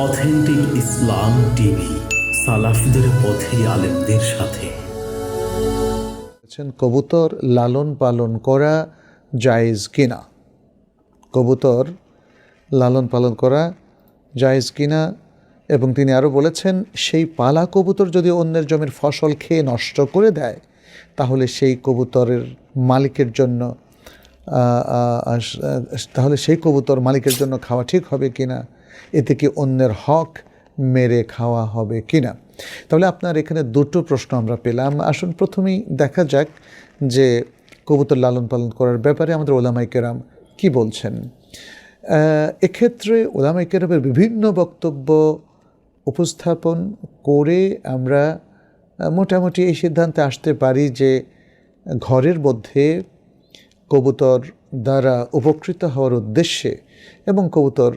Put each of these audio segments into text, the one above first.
Authentic ইসলাম TV, সালাফিদের পথে আলেমদের সাথে। কবুতর লালন পালন করা জায়েজ কিনা? কবুতর লালন পালন করা জায়েজ কিনা? এবং তিনি আরও বলেছেন, সেই পালা কবুতর যদি অন্যের জমির ফসল খেয়ে নষ্ট করে দেয়, তাহলে সেই কবুতরের মালিকের জন্য তাহলে সেই কবুতর মালিকের জন্য খাওয়া ঠিক হবে কিনা? এতে কি অন্যের হক মেরে খাওয়া হবে কিনা? তাহলে আপনার এখানে দুটো প্রশ্ন আমরা পেলাম। আসুন প্রথমেই দেখা যাক যে কবুতর লালন পালন করার ব্যাপারে আমাদের ওলামাই কেরাম কি বলছেন। এক্ষেত্রে ওলামাই কেরামের বিভিন্ন বক্তব্য উপস্থাপন করে আমরা মোটামুটি এই সিদ্ধান্তে আসতে পারি যে ঘরের মধ্যে কবুতর দ্বারা উপকৃত হওয়ার উদ্দেশ্যে এবং কবুতর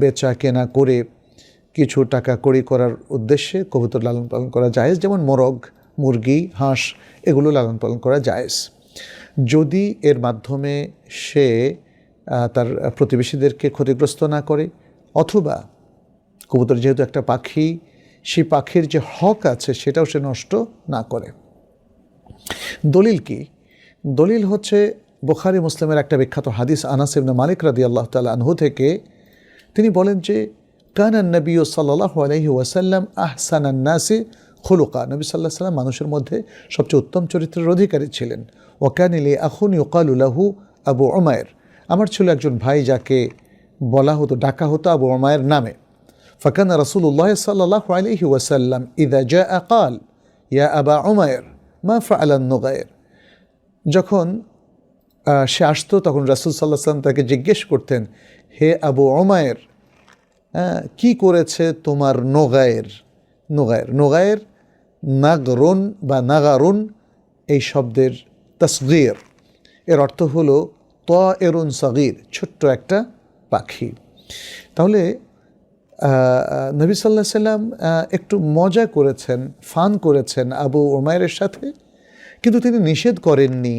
বেচা কেনা করে কিছু টাকা কড়ি করার উদ্দেশ্যে কবুতর লালন পালন করা জায়েজ, যেমন মোরগ, মুরগি, হাঁস, এগুলো লালন পালন করা জায়েজ। যদি এর মাধ্যমে সে তার প্রতিবেশীদেরকে ক্ষতিগ্রস্ত না করে, অথবা কবুতর যেহেতু একটা পাখি, সেই পাখির যে হক আছে সেটাও সে নষ্ট না করে। দলিল কি? দলিল হচ্ছে বোখারি, মুসলিমের একটা বিখ্যাত হাদিস আনাস ইবনে মালিক রাদি আল্লাহ তাল আনহু থেকে, তিনি বলেন যে কানান নবী সাল্লাহ আলহি ওয়াসাল্লাম আহসানান নাসি খুলুকা। নবী সাল্লাহ সাল্লাম মানুষের মধ্যে সবচেয়ে উত্তম চরিত্রের অধিকারী ছিলেন। ওকানিলি আখুন ইউকালুল্লাহু আবু ওমায়ের আমার ছিল একজন ভাই যাকে বলা হতো, ডাকা হতো আবু ওমায়ের নামে। ফকান রসুল্লাহ সাল্লাহ আলহি ওয়াসাল্লাম ইদা জা আকাল ইয়া আবা ওমায়ের মা ফা আলান যখন সে আসতো তখন রাসুল সাল্লাহ সাল্লাম তাকে জিজ্ঞেস করতেন হে আবু ওমায়ের হ্যাঁ, কি করেছে তোমার নোগায়ের নোগায়ের নোগায়ের নাগরুন বা নাগারুন এই শব্দের তসগির। এর অর্থ হলো ত এরুন সগির ছোট্ট একটা পাখি। তাহলে নবী সাল্লাহ সাল্লাম একটু মজা করেছেন ফান করেছেন আবু ওমায়ের সাথে কিন্তু তিনি নিষেধ করেননি।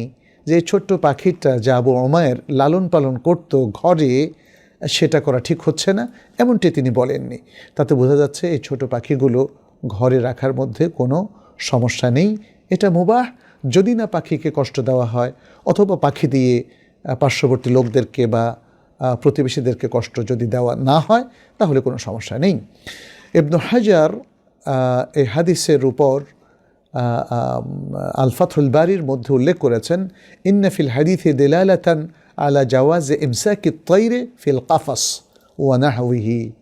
যে ছোট্ট পাখিটা যা আবু অমায়ের লালন পালন করত ঘরে, সেটা করা ঠিক হচ্ছে না, এমনটি তিনি বলেননি। তাতে বোঝা যাচ্ছে এই ছোট পাখিগুলো ঘরে রাখার মধ্যে কোনো সমস্যা নেই। এটা মুবাহ। যদি না পাখিকে কষ্ট দেওয়া হয়, অথবা পাখি দিয়ে পার্শ্ববর্তী লোকদেরকে বা প্রতিবেশীদেরকে কষ্ট যদি দেওয়া না হয়, তাহলে কোনো সমস্যা নেই। ইবনু হাজার এই হাদিসের উপর আল ফাথুল বারির মধ্যে উল্লেখ করেছেন ইন্নফিল হাদিথে দিলালাতান আলা জাওয়াজ ইমসাকি তৈরে ফিল কাফাস ওয়ানাহাউহি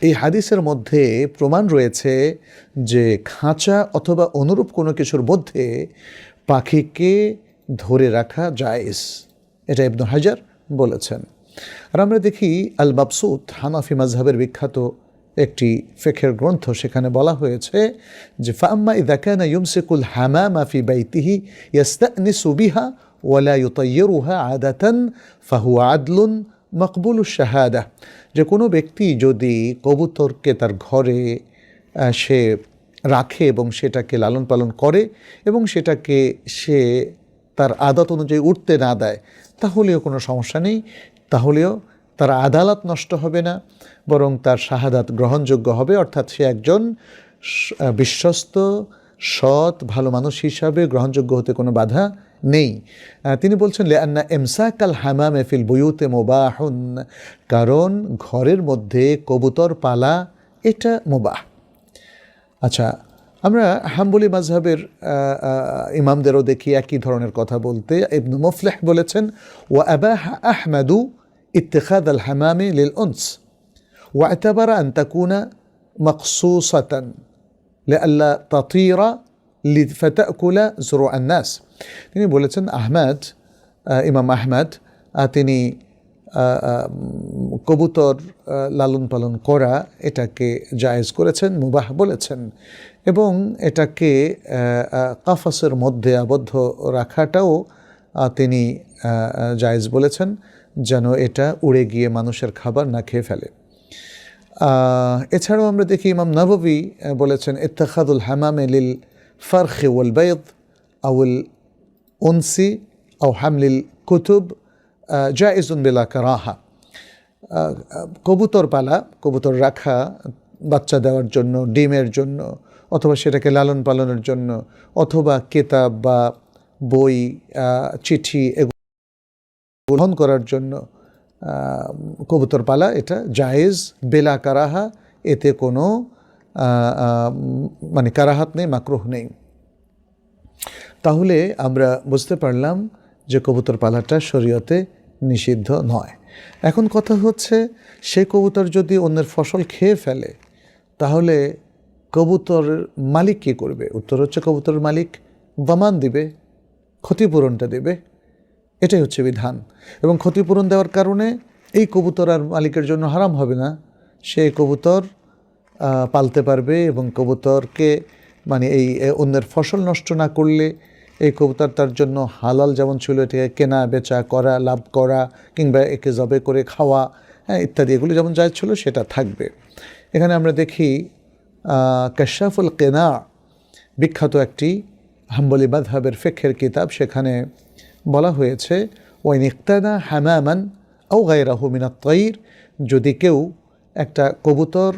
এই হাদিসের মধ্যে প্রমাণ রয়েছে যে খাঁচা অথবা অনুরূপ কোনো কিছুর মধ্যে পাখিকে ধরে রাখা জায়েজ। এটা ইবনু হাজার বলেছেন। আর আমরা দেখি আল বাবসুত হানাফি মাজহাবের বিখ্যাত একটি ফেখের গ্রন্থ সেখানে বলা হয়েছে যে ফাম্মা ইদাকানা ইউমসিকুল হামা মাফি বাইতিহি ইয়াস্তানিসু সুবিহা ওয়ালা ইউতাইয়িরুহা আদাতান ফাহুয়া আদলুন মকবুল শাহাদা। যে কোনো ব্যক্তি যদি কবুতরকে তার ঘরে সে রাখে এবং সেটাকে লালন পালন করে এবং সেটাকে সে তার আদত অনুযায়ী উঠতে না দেয়, তাহলেও কোনো সমস্যা নেই। তাহলেও তার আদালত নষ্ট হবে না, বরং তার শাহাদাত গ্রহণযোগ্য হবে। অর্থাৎ সে একজন বিশ্বস্ত, সৎ, ভালো মানুষ হিসাবে গ্রহণযোগ্য হতে কোনো বাধা নেই। তিনি বলছেন, লেআন্না এমসাকাল হামাম এফিল বুয়ুতে মোবাহুন কারণ ঘরের মধ্যে কবুতর পালা, এটা মোবাহ। আচ্ছা আমরা হাম্বলি মাজহাবের ইমামদেরও দেখি একই ধরনের কথা বলতে। ইবনু মুফলেহ বলেছেন ও আবাহ আহমেদু ইত্তেখাদ আল হামামি লিল উনস واعتبر أن تكون مقصوصة لئلا تطير লি- فتأكل زروع الناس তিনি বলেছেন আহমেদ আহ, ইমাম আহমেদ আহ, তিনি আহ, আহ, উম, কবুতর আহ, লালন পালন করা এটাকে জায়েজ করেছেন মুবাহ বলেছেন এবং এটাকে আহ, আহ, কাফাসের মধ্যে আবদ্ধ রাখাটাও আহ, তিনি আহ, আহ, জায়েজ বলেছেন যেন এটা উড়ে গিয়ে মানুষের খাবার না খেয়ে ফেলে। এছাড়াও আমরা দেখি ইমাম নববী বলেছেন, ইত্তাখাদুল হামামে লিল ফারখে ওয়াল বাইদ আউল উনসি আও হামলিল কুতুব জাইজুন বিলা কারাহা। কবুতর পালা কবুতর রাখা, বাচ্চা দেওয়ার জন্য, ডিমের জন্য, অথবা সেটাকে লালন পালনের জন্য, অথবা কেতাব বা বই চিঠি গ্রহণ করার জন্য কবুতর পালা এটা জায়েজ, বেলা কারাহা, এতে কোনো মানে কারাহাত নেই, মাকরুহ নেই। তাহলে আমরা বুঝতে পারলাম যে কবুতর পালাটা শরীয়তে নিষিদ্ধ নয়। এখন কথা হচ্ছে, সে কবুতর যদি অন্যের ফসল খেয়ে ফেলে, তাহলে কবুতর মালিক কী করবে? উত্তর হচ্ছে কবুতর মালিক দামান দিবে, ক্ষতিপূরণটা দেবে। এটাই হচ্ছে বিধান। এবং ক্ষতিপূরণ দেওয়ার কারণে এই কবুতর আর মালিকের জন্য হারাম হবে না। সে কবুতর পালতে পারবে এবং কবুতরকে মানে এই অন্যের ফসল নষ্ট না করলে এই কবুতর তার জন্য হালাল যেমন ছিল এটাকে কেনা বেচা করা লাভ করা কিংবা একে জবে করে খাওয়া হ্যাঁ ইত্যাদি এগুলো যেমন যা ছিল সেটা থাকবে। এখানে আমরা দেখি আহ, কাশাফুল কেনা বিখ্যাত একটি হাম্বলি মাধহাবের ফেকের কিতাব। সেখানে বলা হয়েছে ওই নিক্তানা হামামান ও গায়রাহু মিনাত তৈর যদি কেউ একটা কবুতর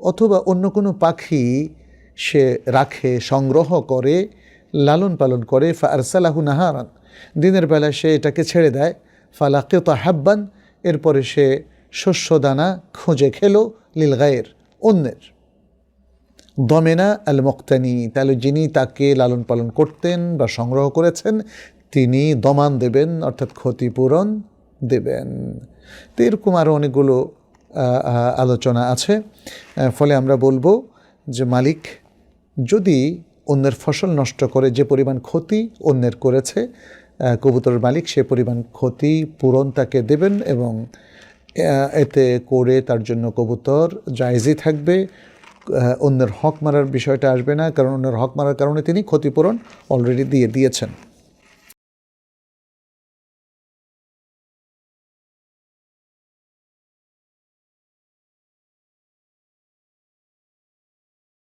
অথবা অন্য কোনো পাখি সে রাখে, সংগ্রহ করে, লালন পালন করে ফা আরসালাহু নাহারান, দিনের বেলা সে এটাকে ছেড়ে দেয় ফালাকে হাব্বান, এরপরে সে শস্যদানা খুঁজে খেলো লিল গায়ের অন্যের। দমেনা আল মক্তানি তাহলে যিনি তাকে লালন পালন করতেন বা সংগ্রহ করেছেন তিনি দমান দেবেন, অর্থাৎ ক্ষতিপূরণ দেবেন। তো এরকম আরও অনেকগুলো আলোচনা আছে। ফলে আমরা বলব যে মালিক যদি অন্যের ফসল নষ্ট করে যে পরিমাণ ক্ষতি অন্যের করেছে কবুতরের মালিক সে পরিমাণ ক্ষতি পূরণ তাকে দেবেন এবং এতে করে তার জন্য কবুতর জায়জই থাকবে। অন্যের হক মারার বিষয়টা আসবে না, কারণ অন্যের হক মারার কারণে তিনি ক্ষতিপূরণ অলরেডি দিয়ে দিয়েছেন।